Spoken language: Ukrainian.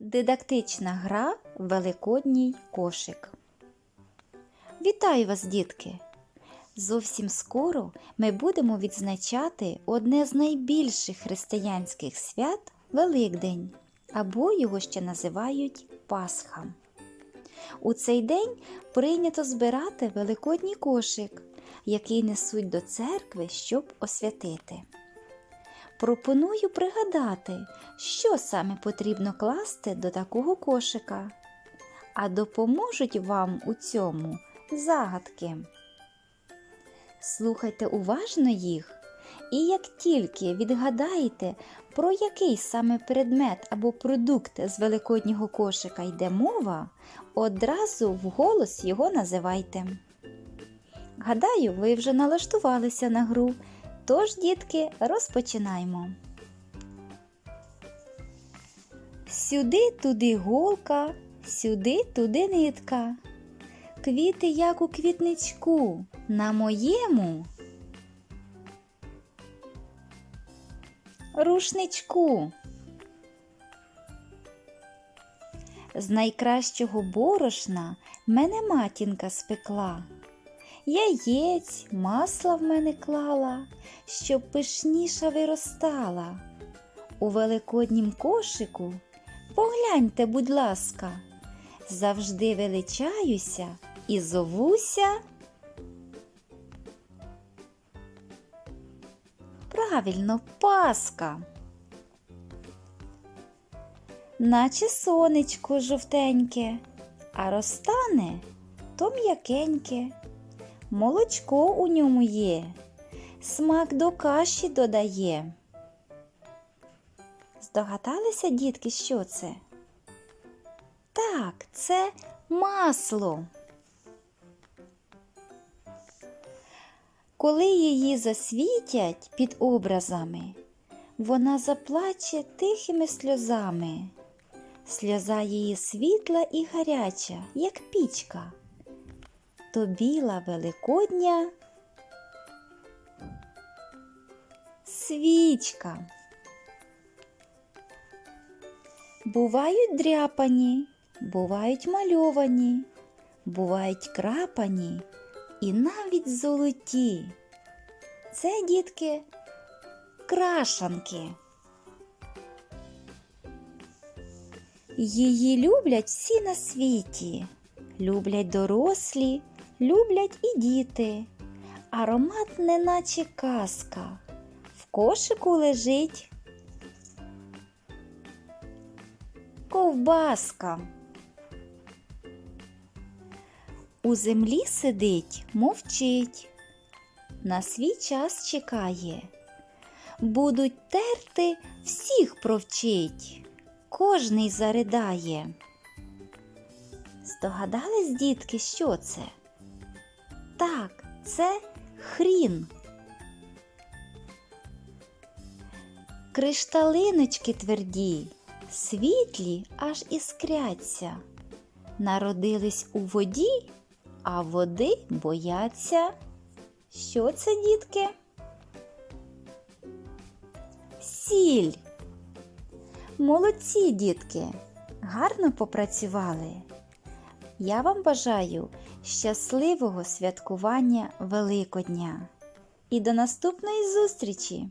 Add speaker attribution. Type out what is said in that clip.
Speaker 1: Дидактична гра Великодній кошик. Вітаю вас, дітки! Зовсім скоро ми будемо відзначати одне з найбільших християнських свят Великдень, або його ще називають Пасха. У цей день прийнято збирати великодній кошик, який несуть до церкви, щоб освятити. Пропоную пригадати, що саме потрібно класти до такого кошика. А допоможуть вам у цьому загадки. Слухайте уважно їх, і як тільки відгадаєте, про який саме предмет або продукт з великоднього кошика йде мова, одразу вголос його називайте. Гадаю, ви вже налаштувалися на гру. Тож, дітки, розпочинаємо. Сюди туди голка, сюди туди нитка. Квіти, як у квітничку, на моєму рушничку. З найкращого борошна мене матінка спекла. Яєць, масла в мене клала, щоб пишніша виростала. У великоднім кошику погляньте, будь ласка, завжди величаюся і зовуся. Правильно, паска. Наче сонечко жовтеньке, а розтане то м'якеньке. Молочко у ньому є, смак до каші додає. Здогадалися, дітки, що це? Так, це масло. Коли її засвітять під образами, вона заплаче тихими сльозами. Сльоза її світла і гаряча, як пічка то біла великодня свічка. Бувають дряпані, бувають мальовані, бувають крапані і навіть золоті. Це, дітки, крашанки. Її люблять всі на світі, люблять дорослі, люблять і діти. Аромат неначе казка. В кошику лежить ковбаска. У землі сидить, мовчить, на свій час чекає. Будуть терти, всіх провчить, кожний заридає. Здогадались, дітки, що це? Так, це хрін. Кришталиночки тверді, світлі аж іскряться. Народились у воді, а води бояться. Що це, дітки? Сіль. Молодці, дітки, гарно попрацювали. Я вам бажаю щасливого святкування Великодня і до наступної зустрічі!